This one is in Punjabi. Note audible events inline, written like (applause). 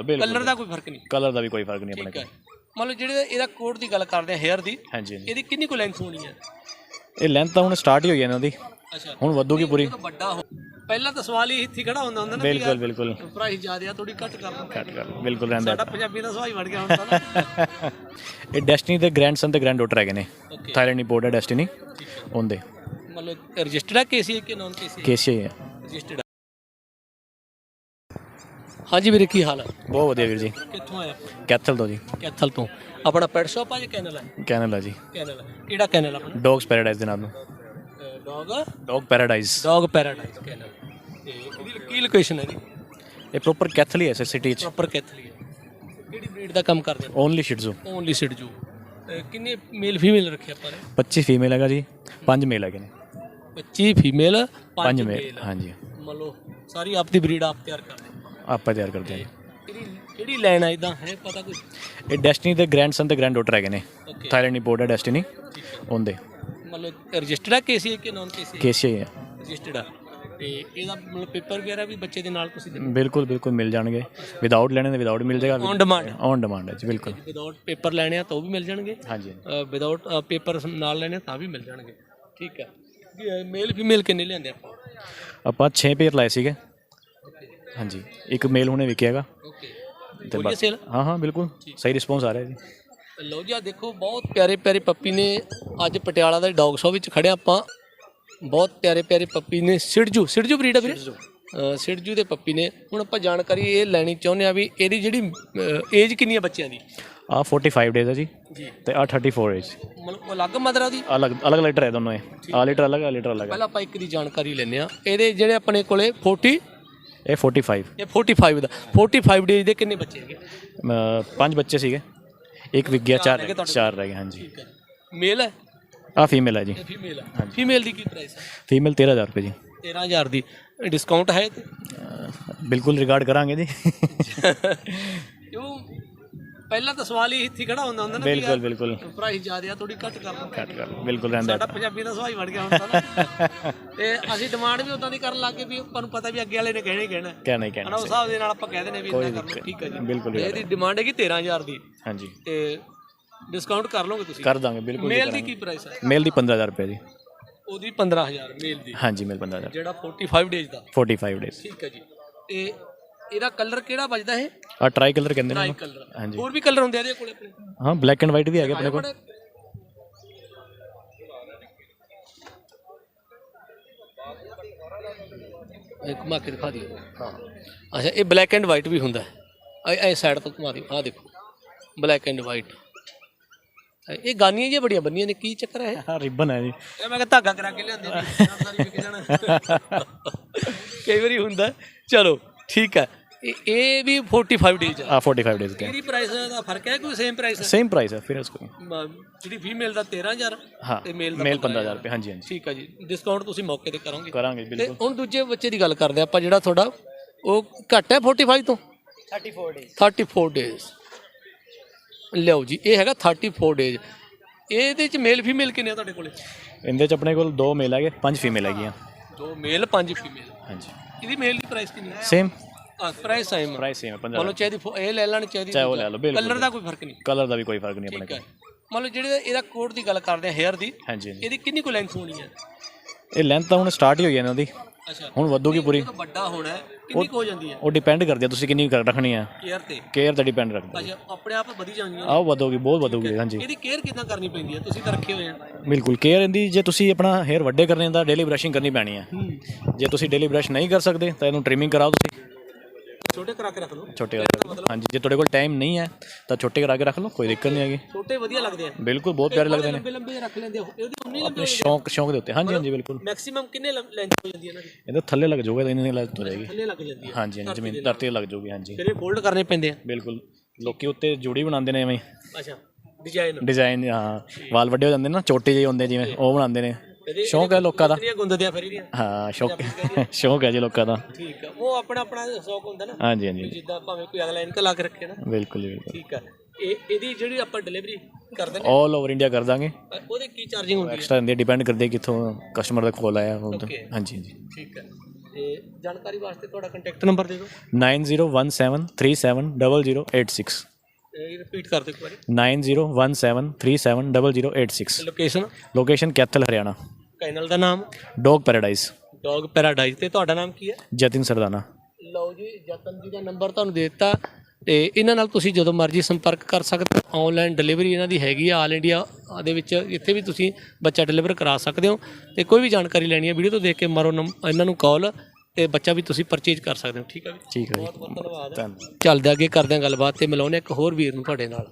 ਲਓ ਬਿਲਕੁਲ ਕਲਰ ਦਾ ਕੋਈ ਫ਼ਰਕ ਨਹੀਂ। ਕਲਰ ਦਾ ਵੀ ਕੋਈ ਫ਼ਰਕ ਨਹੀਂ ਆਪਣੇ ਠੀਕ ਕੋਲ। ਹੈ। ਮੰਨ ਲਓ ਜਿਹੜੇ ਇਹਦਾ ਕੋਟ ਦੀ ਗੱਲ ਕਰਦੇ ਆ ਹੇਅਰ ਦੀ ਹਾਂਜੀ ਹਾਂਜੀ। ਇਹਦੀ ਕਿੰਨੀ ਕੁ ਲੈਂਥ ਹੋਣੀ ਹੈ? ਇਹ ਲੈਂਥ ਤਾਂ ਹੁਣ ਸਟਾਰਟ ਹੀ ਹੋਈ ਹੈ ਇਹਨਾਂ ਦੀ ਅੱਛਾ। ਹੁਣ ਵਧੂਗੀ ਪੂਰੀ। ਤਾਂ ਵੱਡਾ ਹੋ ਪਹਿਲਾਂ ਤਾਂ ਸਵਾਲ ਹੀ ਇੱਥੇ ਖੜਾ ਹੁੰਦਾ ਹੁੰਦਾ ਨਾ ਬਿਲਕੁਲ ਬਿਲਕੁਲ। ਪ੍ਰਾਈਸ ਜ਼ਿਆਦਾ ਆ ਥੋੜੀ ਘੱਟ ਕਰ ਲਓ ਕੱਟ ਕਰ ਬਿਲਕੁਲ ਰਹਿੰਦਾ। ਸਾਡਾ ਪੰਜਾਬੀ ਦਾ ਸਵਾਈ ਵੜ ਗਿਆ ਹੁਣ ਤਾਂ ਨਾ। (laughs) ਇਹ ਡੈਸਟੀਨੀ ਦੇ ਗ੍ਰੈਂਡਸਨ ਤੇ ਗ੍ਰੈਂਡ ਡਾਟਰ ਹੈਗੇ ਨੇ। ਓਕੇ ਥਾਈਲੈਂਡ ਇੰਪੋਰਟ ਹੈ ਡੈਸਟੀਨੀ ਉਹਦੇ। ਮੰਨ ਲਓ ਰਜਿਸਟਰਡ ਹੈ ਕੇਸੀ ਕਿ ਨਾਨ ਕੇਸੀ ਕੇਸ਼ੀਆ ਹੈ ਰਜਿਸਟਰਡ ਹਾਂਜੀ ਵੀਰੇ ਕੀ ਹਾਲ ਹੈ? ਬਹੁਤ ਵਧੀਆ ਵੀਰ ਜੀ। ਕਿੱਥੋਂ ਆਇਆ ਕੈਥਲ ਤੋਂ ਜੀ। ਕੈਥਲ ਤੋਂ। ਆਪਣਾ ਪੈਟ ਸ਼ਾਪ ਆ ਜਾਂ ਕੈਨਲ ਹੈ ਕੈਨਲ ਜੀ। ਕੈਨਲ ਕਿਹੜਾ ਕੈਨਲ ਆਪਣਾ? ਡੌਗਸ ਪੈਰਾਡਾਈਜ਼ ਦੇ ਨਾਮ ਨੂੰ dog dog paradise dog paradise kennel. ਤੇ ਇਹਦੀ ਕੀ ਲੋਕੇਸ਼ਨ ਹੈ ਇਹਦੀ ਇਹ ਪ੍ਰੋਪਰ ਕੈਥਲ ਹੀ ਹੈ ਸਿਟੀ ਚ। ਪ੍ਰੋਪਰ ਕੈਥਲੀ ਹੈ ਕਿਹੜੀ ਬਰੀਡ ਦਾ ਕੰਮ ਕਰਦੇ ਹੋ ਓਨਲੀ ਸ਼ਿਟਜ਼ੂ ਓਨਲੀ ਸਿਡਜੂ ਕਿੰਨੇ ਮੇਲ ਫੀਮੇਲ ਰੱਖੇ ਆਪਾਂ ਨੇ? 25 ਫੀਮੇਲ ਹੈਗਾ ਜੀ 5 ਮੇਲ ਹੈਗੇ ਨੇ। 25 ਫੀਮੇਲ 5 5 ਮੇਲ ਹਾਂਜੀ। ਮੰਨ ਲਓ ਸਾਰੀ ਆਪ ਦੀ ਬਰੀਡ ਆਪ ਤਿਆਰ ਕਰਦੇ ਹੋ। ਆਪਾਂ ਤਿਆਰ ਕਰਦੇ ਹਾਂ। ਕਿਹੜੀ ਕਿਹੜੀ ਲਾਈਨ ਆ ਇਦਾਂ ਹੈ ਪਤਾ ਕੋਈ? ਇਹ ਡੈਸਟੀਨੀ ਦੇ ਗ੍ਰੈਂਡਸਨ ਤੇ ਗ੍ਰੈਂਡ ਡਾਟਰ ਹੈਗੇ ਨੇ। ਓਕੇ ਥਾਈਲੈਂਡ ਇੰਪੋਰਟ ਹੈ। ਡੈਸਟੀਨੀ ਉਹਦੇ। ਮੰਨ ਲਓ ਰਜਿਸਟਰਡ ਹੈ ਕੇਸੀ ਕਿ ਨਾਨ ਕੇਸੀ ਕੇਸ਼ੀਆ ਹੈ ਰਜਿਸਟਰਡ ਆ। ਤੇ ਇਹਦਾ ਮਤਲਬ ਪੇਪਰ ਵਗੈਰਾ ਵੀ ਬੱਚੇ ਦੇ ਨਾਲ ਤੁਸੀਂ ਬਿਲਕੁਲ ਬਿਲਕੁਲ ਮਿਲ ਜਾਣਗੇ। ਵਿਦਆਊਟ ਲੈਣੇ ਨੇ ਵਿਦਆਊਟ ਮਿਲ ਜਾਏਗਾ। ਔਨ ਡਿਮਾਂਡ ਔਨ ਡਿਮਾਂਡ ਹੈ ਜੀ ਬਿਲਕੁਲ। ਵਿਦਆਊਟ ਪੇਪਰ ਲੈਣੇ ਆ ਤਾਂ ਉਹ ਵੀ ਮਿਲ ਜਾਣਗੇ। ਹਾਂਜੀ ਵਿਦਆਊਟ ਪੇਪਰ ਨਾਲ ਲੈਣੇ ਆ ਤਾਂ ਵੀ ਮਿਲ ਜਾਣਗੇ। ਠੀਕ ਹੈ। ਮੇਲ ਫੀਮੇਲ ਕਿੰਨੇ ਲਿਆਂਦੇ ਆਪਾਂ? ਆਪਾਂ 6 ਪੇਅਰ ਲਾਏ ਸੀਗੇ। ਹਾਂਜੀ। ਇੱਕ ਮੇਲ ਹੁਣੇ ਵਿਕਿਆਗਾ ਓਕੇ ਤੇ ਬਸ ਸੇਲ ਹਾਂ ਹਾਂ ਬਿਲਕੁਲ। ਸਹੀ ਰਿਸਪੌਂਸ ਆ ਰਿਹਾ ਜੀ। ਲਓ ਜੀ ਆ ਦੇਖੋ ਬਹੁਤ ਪਿਆਰੇ ਪਿਆਰੇ ਪੱਪੀ ਨੇ ਅੱਜ ਪਟਿਆਲਾ ਦੇ ਡੌਗ ਸ਼ੋ ਵਿੱਚ ਖੜਿਆ ਆਪਾਂ। ਬਹੁਤ ਪਿਆਰੇ ਪਿਆਰੇ ਪੱਪੀ ਨੇ ਸਿੜਜੂ ਸਿੜਜੂ ਬਰੀਡ ਆ ਵੀਰੇ? ਅ, ਸਿੜਜੂ ਦੇ ਪੱਪੀ ਨੇ। ਹੁਣ ਆਪਾਂ ਜਾਣਕਾਰੀ ਇਹ ਲੈਣੀ ਚਾਹੁੰਦੇ ਆ ਵੀ ਇਹਦੀ ਜਿਹੜੀ ਏਜ ਕਿੰਨੀ ਹੈ ਬੱਚਿਆਂ ਦੀ? ਆ 45 ਡੇਜ਼ ਹੈ ਜੀ। ਜੀ। ਤੇ ਆ 34 ਏਜ ਮਤਲਬ ਉਹ ਅਲੱਗ ਮਦਰ ਆ ਉਹਦੀ? ਅਲੱਗ ਅਲੱਗ ਲੀਟਰ ਹੈ ਦੋਨੋਂ ਇਹ। ਆ ਲੀਟਰ ਅਲੱਗ ਆ ਲੀਟਰ ਅਲੱਗ ਹੈ ਪਹਿਲਾਂ ਆਪਾਂ ਇੱਕ ਦੀ ਜਾਣਕਾਰੀ ਲੈਂਦੇ ਆ ਇਹਦੇ ਜਿਹੜੇ ਆਪਣੇ ਕੋਲੇ 40 ਇਹ 45 ਇਹ 45 ਦਾ। 45 ਡੇਜ ਦੇ ਕਿੰਨੇ ਬੱਚੇ ਹੈਗੇ? ਅ, ਪੰਜ ਬੱਚੇ ਸੀਗੇ। ਇੱਕ ਵਿਕ ਗਿਆ ਚਾਰ ਚਾਰ ਰਹਿ ਗਏ ਹਾਂਜੀ। ਠੀਕ ਹੈ। ਮੇਲ ਹੈ? ਆ ਫੀਮੇਲ ਹੈ ਜੀ। ਫੀਮੇਲ ਹੈ। ਫੀਮੇਲ ਦੀ ਕੀ ਪ੍ਰਾਈਸ ਹੈ? ਫੀਮੇਲ 13000 ਰੁਪਏ ਜੀ। 13000 ਦੀ। ਡਿਸਕਾਊਂਟ ਹੈ ਤੇ ਅ, ਬਿਲਕੁਲ ਰਿਗਾਰਡ ਕਰਾਂਗੇ ਜੀ। (laughs) ਕਿਉਂ? ਪਹਿਲਾਂ ਤਾਂ ਸਵਾਲ ਹੀ ਇੱਥੇ ਖੜਾ ਹੁੰਦਾ ਹੁੰਦਾ ਨਾ ਬਿਲਕੁਲ ਬਿਲਕੁਲ। ਪ੍ਰਾਈਸ ਜ਼ਿਆਦਾ ਆ ਥੋੜੀ ਘੱਟ ਕਰ ਲਓ। ਕੱਟ ਕਰ ਲਓ, ਬਿਲਕੁਲ ਰਹਿੰਦਾ। ਸਾਡਾ ਪੰਜਾਬੀ ਦਾ ਸਵਾਈ ਵੜ ਗਿਆ ਹੁਣ ਤਾਂ। (laughs) ਤੇ ਅਸੀਂ ਡਿਮਾਂਡ ਵੀ ਉਦਾਂ ਦੀ ਕਰਨ ਲੱਗੇ ਵੀ ਆਪਾਂ ਨੂੰ ਪਤਾ ਵੀ ਅੱਗੇ ਵਾਲੇ ਨੇ ਕਹਿਣਾ ਹੀ ਕਹਿਣਾ। ਕਹਿ ਨਹੀਂ ਹਨਾ ਕਹਿਣਾ ਉਸ ਹਿਸਾਬ ਦੇ ਨਾਲ ਆਪਾਂ ਕਹਿ ਦਿੰਦੇ ਵੀ ਇੰਨਾ ਕਰ ਲਓ ਠੀਕ ਹੈ ਜੀ। ਬਿਲਕੁਲ ਇਹਦੀ ਡਿਮਾਂਡ ਹੈਗੀ 13000 ਦੀ। ਹਾਂਜੀ। ਤੇ ਡਿਸਕਾਊਂਟ ਕਰ ਲਓਗੇ ਤੁਸੀਂ? ਕਰ ਦਾਂਗੇ ਬਿਲਕੁਲ ਮੇਲ ਦੀ ਕੀ ਪ੍ਰਾਈਸ ਹੈ ਮੇਲ ਦੀ 15000 ਰੁਪਏ ਜੀ ਉਹਦੀ 15000 ਮੇਲ ਦੀ। ਹਾਂਜੀ ਮੇਲ 15000 ਜਿਹੜਾ 45 ਡੇਜ਼ ਦਾ। 45 ਡੇਜ਼ ਠੀਕ ਹੈ ਜੀ। ਤੇ ਇਹਦਾ ਕਲਰ ਕਿਹੜਾ ਵੱਜਦਾ ਇਹ? ਆ ਟਰਾਈ ਕਲਰ ਕਹਿੰਦੇ ਨੇ ਟ੍ਰਾਈ ਇਹਨੂੰ। ਕਲਰ ਹਾਂਜੀ। ਹੋਰ ਵੀ ਕਲਰ ਹੁੰਦੇ ਆ ਇਹਦੇ ਕੋਲੇ ਆਪਣੇ? ਹਾਂ ਬਲੈਕ ਐਂਡ ਵਾਈਟ ਵੀ ਹੈਗੇ ਆਪਣੇ ਕੋਲ। ਇਹ ਘੁਮਾ ਕੇ ਦਿਖਾ ਦਿਓ। ਹਾਂ। ਅੱਛਾ ਇਹ ਬਲੈਕ ਐਂਡ ਵਾਈਟ ਵੀ ਹੁੰਦਾ। ਹੈ ਇਹ ਸਾਈਡ ਤੋਂ ਘੁਮਾ ਦਿਓ। ਆਹ ਦੇਖੋ। ਬਲੈਕ ਐਂਡ ਵਾਈਟ ਇਹ ਗਾਨੀਆਂ ਜਿਹੀਆਂ ਬੜੀਆਂ ਬੰਨੀਆਂ ਨੇ। ਕੀ ਚੱਕਰ ਹੈ ਹਾਂ ਰਿਬਨ ਹੈ ਜੀ। ਇਹ ਮੈਂ ਕਿਹਾ ਧਾਗਾ ਕਰਾ ਕੇ ਲਿਆਂਦੇ ਨੇ। (laughs) ਨਾਮਦਾਰੀ ਵਿਕ ਜਾਣਾ। ਕਈ ਵਾਰੀ ਹੁੰਦਾ। ਹੈ। ਚਲੋ ਠੀਕ ਹੈ ਇਹ ਇਹ ਵੀ 45 ਡੇਜ਼ ਆ। 45 ਡੇਜ਼ ਕੇ ਇਹਦੀ ਪ੍ਰਾਈਸ ਦਾ ਫ਼ਰਕ ਹੈ ਕੋਈ ਸੇਮ ਪ੍ਰਾਈਸ ਹੈ ਸੇਮ ਪ੍ਰਾਈਸ ਹੈ ਫਿਰ ਇਸ ਕੋ ਮ- ਜਿਹੜੀ ਫੀਮੇਲ ਦਾ 13000 ਹਾਂ ਤੇ ਮੇਲ ਦਾ ਮੇਲ 15000 ਰੁਪਏ ਹਾਂਜੀ ਹਾਂਜੀ। ਠੀਕ ਹੈ ਜੀ। ਡਿਸਕਾਊਂਟ ਤੁਸੀਂ ਮੌਕੇ ਤੇ ਕਰੋਗੇ। ਕਰਾਂਗੇ ਤੇ ਬਿਲਕੁਲ। ਹੁਣ ਦੂਜੇ ਬੱਚੇ ਦੀ ਗੱਲ ਕਰਦੇ ਹਾਂ ਆਪਾਂ ਜਿਹੜਾ ਤੁਹਾਡਾ ਉਹ ਘੱਟ ਹੈ 45 ਤੋਂ? 34 days 34 ਡੇਜ਼ ਲਿਓ ਜੀ ਇਹ ਹੈਗਾ 34 ਡੇਜ਼ ਇਹਦੇ ਚ ਮੇਲ ਫੀਮੇਲ ਕਿੰਨੇ ਆ ਤੁਹਾਡੇ ਕੋਲੇ? ਇਹਦੇ ਚ ਆਪਣੇ ਕੋਲ ਦੋ ਮੇਲ ਹੈਗੇ ਪੰਜ ਫੀਮੇਲ ਹੈਗੀਆਂ। ਦੋ ਮੇਲ ਪੰਜ ਫੀਮੇਲ ਹਾਂਜੀ। ਇਹਦੀ ਮੇਲ ਦੀ ਪ੍ਰਾਈਸ ਕਿੰਨੀ ਹੈ? ਸੇਮ ਆ ਪ੍ਰਾਈਸ ਸੇਮ ਪ੍ਰਾਈਸ ਸੇਮ ਹੈ 50 ਮੰਨ ਲਓ ਚਾਹੀਦੀ ਫੋ- ਇਹ ਲੈ ਲੈਣ ਚਾਹੀਦੀ ਚਾਹੇ ਉਹ ਲੈ ਲਓ ਬਿਲਕੁਲ ਕਲਰ ਦਾ ਕੋਈ ਫ਼ਰਕ ਨਹੀਂ। ਕਲਰ ਦਾ ਵੀ ਕੋਈ ਫ਼ਰਕ ਨਹੀਂ ਆਪਣੇ ਠੀਕ ਹੈ ਕੋਲ। ਮੰਨ ਲਓ ਜਿਹੜੇ ਇਹਦਾ ਕੋਟ ਦੀ ਗੱਲ ਕਰਦੇ ਆ ਹੇਅਰ ਦੀ। ਹਾਂਜੀ ਹਾਂਜੀ। ਇਹਦੀ ਕਿੰਨੀ ਕੁ ਲੈਂਥ ਹੋਣੀ ਹੈ? ਇਹ ਲੈਂਥ ਤਾਂ ਹੁਣ ਸਟਾਰਟ ਹੀ ਹੋਈ ਹੈ ਇਹਨਾਂ ਦੀ ਅੱਛਾ। ਹੁਣ ਵਧੂਗੀ ਪੂਰੀ। ਵੱਡਾ ਹੋਣਾ ਹੈ ਕਿੰਨੀ ਕੁ ਹੋ ਜਾਂਦੀ ਹੈ? ਉਹ ਡਿਪੈਂਡ ਕਰਦੀ ਹੈ ਤੁਸੀਂ ਕਿੰਨੀ ਕਰ- ਰੱਖਣੀ ਹੈ। ਕੇਅਰ ਤੇ। ਕੇਅਰ ਤੇ ਡਿਪੈਂਡ ਰੱਖਦਾ ਅੱਛਾ ਆਪਣੇ ਆਪ ਵਧੀ ਜਾਂਦੀਆਂ। ਆਹ ਵਧੂਗੀ ਬਹੁਤ ਵਧੂਗੀ ਹਾਂਜੀ। ਇਹਦੀ ਕੇਅਰ ਕਿਦਾਂ ਕਰਨੀ ਪੈਂਦੀ ਹੈ? ਤੁਸੀਂ ਤਾਂ ਰੱਖੇ ਹੋਏ ਆ। ਬਿਲਕੁਲ ਕੇਅਰ ਇਹਦੀ ਜੇ ਤੁਸੀਂ ਆਪਣਾ ਹੇਅਰ ਵੱਡੇ ਕਰਨੇ ਤਾਂ ਡੇਲੀ ਬ੍ਰਸ਼ਿੰਗ ਕਰਨੀ ਪੈਣੀ ਹੈ। ਜੇ ਤੁਸੀਂ ਡੇਲੀ ਬ੍ਰਸ਼ ਨਹੀਂ ਕਰ ਸਕਦੇ ਤਾਂ ਇਹਨੂੰ ਟ੍ਰਿਮਿੰਗ ਕਰਾਓ ਤੁਸੀਂ। ਛੋਟੇ ਕਰਾ ਕੇ ਰੱਖ ਲਓ। ਛੋਟੇ ਕਰਾ ਕੇ ਹਾਂਜੀ ਜੇ ਤੁਹਾਡੇ ਕੋਲ ਟਾਈਮ ਨਹੀਂ ਹੈ ਤਾਂ ਛੋਟੇ ਕਰਾ ਕੇ ਰੱਖ ਲਓ ਕੋਈ ਦਿੱਕਤ ਨਹੀਂ ਹੈਗੀ। ਛੋਟੇ ਵਧੀਆ ਲੱਗਦੇ ਆ। ਬਿਲਕੁਲ ਬਹੁਤ ਪਿਆਰੇ ਲੱਗਦੇ ਨੇ। ਲੰਬੇ ਲੰਬੇ ਰੱਖ ਲੈਂਦੇ ਹੋ ਇਹਦੀ ਉਨੀ ਆਪਣੇ ਸ਼ੌਂਕ ਸ਼ੌਂਕ ਦੇ ਉੱਤੇ। ਹਾਂਜੀ ਹਾਂਜੀ ਬਿਲਕੁਲ। ਮੈਕਸਿਮਮ ਕਿੰਨੇ ਲੈਂਥ ਹੋ ਜਾਂਦੀ ਹੈ ਇਹਨਾਂ ਦੀ? ਇਹਦੇ ਥੱਲੇ ਲੱਗ ਜਾਊਗਾ ਤਾਂ ਇੰਨੀ ਲੱਗ ਹੋ ਜਾਏਗੀ। ਥੱਲੇ ਲੱਗ ਜਾਂਦੀ ਹੈ ਹਾਂਜੀ ਹਾਂਜੀ ਜ਼ਮੀਨ ਧਰਤੀ ਤੇ ਲੱਗ ਜਾਊਗੀ ਹਾਂਜੀ। ਫਿਰ ਇਹ ਫੋਲਡ ਕਰਨੇ ਪੈਂਦੇ ਆ। ਬਿਲਕੁਲ। ਲੋਕੀ ਉੱਤੇ ਜੁੜੀ ਬਣਾਉਂਦੇ ਨੇ ਐਵੇਂ। ਅੱਛਾ ਡਿਜ਼ਾਈਨ ਡਿਜ਼ਾਈਨ ਹਾਂ। ਵਾਲ ਵੱਡੇ ਹੋ ਜਾਂਦੇ ਨੇ ਨਾ ਛੋਟੇ ਜਿਹੇ ਹੁੰਦੇ ਜਿਵੇਂ ਉਹ ਬਣਾਉਂਦੇ ਨੇ। ਸ਼ੌਂਕ ਹੈ ਲੋਕਾਂ ਦਾ। ਕਿੰਨੀਆਂ ਆ ਫਿਰ ਇਹਦੀਆਂ ਹਾਂ ਸ਼ੌਕ ਸ਼ੌਕ ਹੈ ਜੀ ਲੋਕਾਂ ਦਾ। ਠੀਕ ਆ। ਉਹ ਆਪਣਾ ਆਪਣਾ ਸ਼ੌਕ ਹੁੰਦਾ ਨਾ। ਹਾਂਜੀ ਹਾਂਜੀ। ਜਿੱਦਾਂ ਭਾਵੇਂ ਕੋਈ ਅਗਲਾ ਇਨਕਾ ਲਾ ਕੇ ਰੱਖੇ ਨਾ। ਬਿਲਕੁਲ ਜੀ ਬਿਲਕੁਲ। ਠੀਕ ਆ। ਇਹ ਇਹਦੀ ਜਿਹੜੀ ਆਪਾਂ ਡਿਲੀਵਰੀ ਕਰਦੇ ਨੇ ਆਲ ਓਵਰ ਇੰਡੀਆ ਕਰ ਦਾਂਗੇ। ਉਹਦੇ ਕੀ ਚਾਰਜਿੰਗ ਹੁੰਦੀ ਹੈ ਐਕਸਟਰਾ ਹੁੰਦੀ ਡਿਪੈਂਡ ਕਰਦੇ ਕਿੱਥੋਂ ਕਸਟਮਰ ਦਾ ਕੋਲ ਆਇਆ Okay. ਹਾਂਜੀ ਹਾਂਜੀ। ਠੀਕ ਹੈ ਤੇ ਜਾਣਕਾਰੀ ਵਾਸਤੇ ਤੁਹਾਡਾ ਕੰਟੈਕਟ ਨੰਬਰ ਦੇ ਦਿਓ। 9017370086 ਇਹ ਰਿਪੀਟ ਕਰ ਦਿਓ ਇੱਕ ਵਾਰੀ। 9017370086 location location Kaithal Haryana. Kennel ਦਾ ਨਾਮ? ਡੌਗ ਪੈਰਾਡਾਈਜ਼ ਡੌਗ ਪੈਰਾਡਾਈਜ਼ ਤੇ ਤੁਹਾਡਾ ਨਾਮ ਕੀ ਹੈ? ਜਤਿਨ ਸਰਦਾਨਾ। ਲਓ ਜੀ ਜਤਨ ਜੀ ਦਾ ਨੰਬਰ ਤੁਹਾਨੂੰ ਦੇ ਦਿੱਤਾ ਤੇ ਇਹਨਾਂ ਨਾਲ ਤੁਸੀਂ ਜਦੋਂ ਮਰਜ਼ੀ ਸੰਪਰਕ ਕਰ ਸਕਦੇ ਹੋ। ਆਨਲਾਈਨ ਡਿਲੀਵਰੀ ਇਹਨਾਂ ਦੀ ਹੈਗੀ ਆ ਆਲ ਇੰਡੀਆ ਦੇ ਵਿੱਚ ਇੱਥੇ ਵੀ ਤੁਸੀਂ ਬੱਚਾ ਡਿਲੀਵਰ ਕਰਾ ਸਕਦੇ ਹੋ ਤੇ ਕੋਈ ਵੀ ਜਾਣਕਾਰੀ ਲੈਣੀ ਹੈ ਵੀਡੀਓ ਤੋਂ ਦੇਖ ਕੇ ਮਾਰੋ ਨੰਬ- ਇਹਨਾਂ ਨੂੰ ਕਾਲ ਤੇ ਬੱਚਾ ਵੀ ਤੁਸੀਂ ਪਰਚੇਜ ਕਰ ਸਕਦੇ ਹੋ ਠੀਕ ਹੈ ਜੀ? ਠੀਕ ਹੈ ਬਹੁਤ ਬਹੁਤ ਧੰਨਵਾਦ। ਧੰਨਵਾਦ। ਚੱਲਦੇ ਅੱਗੇ ਕਰਦੇ ਹਾਂ ਗੱਲਬਾਤ ਤੇ ਮਿਲਾਉਂਦੇ ਇੱਕ ਹੋਰ ਵੀਰ ਨੂੰ ਤੁਹਾਡੇ ਨਾਲ।